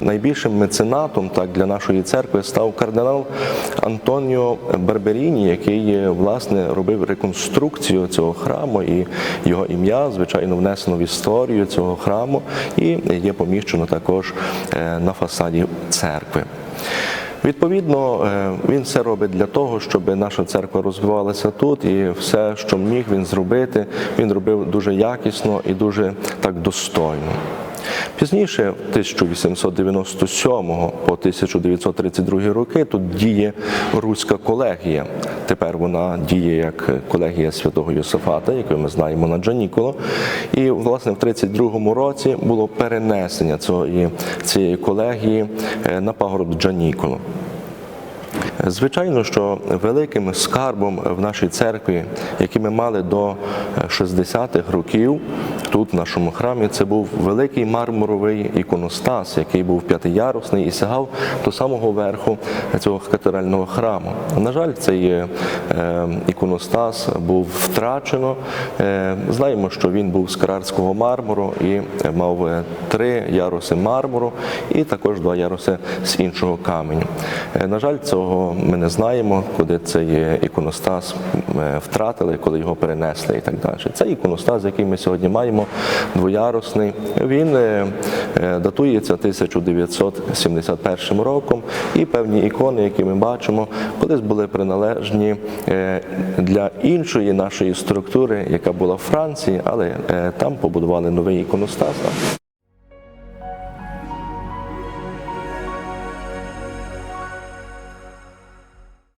найбільшим меценатом так для нашої церкви став кардинал Антоніо Барберіні, який власне робив реконструкцію цього храму, і його ім'я, звичайно, внесено в історію цього храму і є поміщено також е, на фасаді церкви. Відповідно, е, він все робить для того, щоб наша церква розвивалася тут, і все, що міг він зробити, він робив дуже якісно і дуже так достойно. Пізніше, 1897 по 1932 роки, тут діє Руська колегія. Тепер вона діє як колегія святого Йосифата, яку ми знаємо на Джаніколо. І власне в 32 році було перенесення цієї, колегії е, на пагорб Джаніколо. Звичайно, що великим скарбом в нашій церкві, який ми мали до 60-х років, тут в нашому храмі, це був великий мармуровий іконостас, який був п'ятиярусний і сягав до самого верху цього катедрального храму. На жаль, цей е, іконостас був втрачено. Е, Знаємо, що він був з карарського мармуру і мав е, три яруси мармуру і також два яруси з іншого каменю. На жаль, цього ми не знаємо, куди цей іконостас втратили, коли його перенесли і так далі. Цей іконостас, який ми сьогодні маємо, двоярусний, він е, е, датується 1971 роком, і певні ікони, які ми бачимо, колись були приналежні е, для іншої нашої структури, яка була в Франції, але там побудували новий іконостас.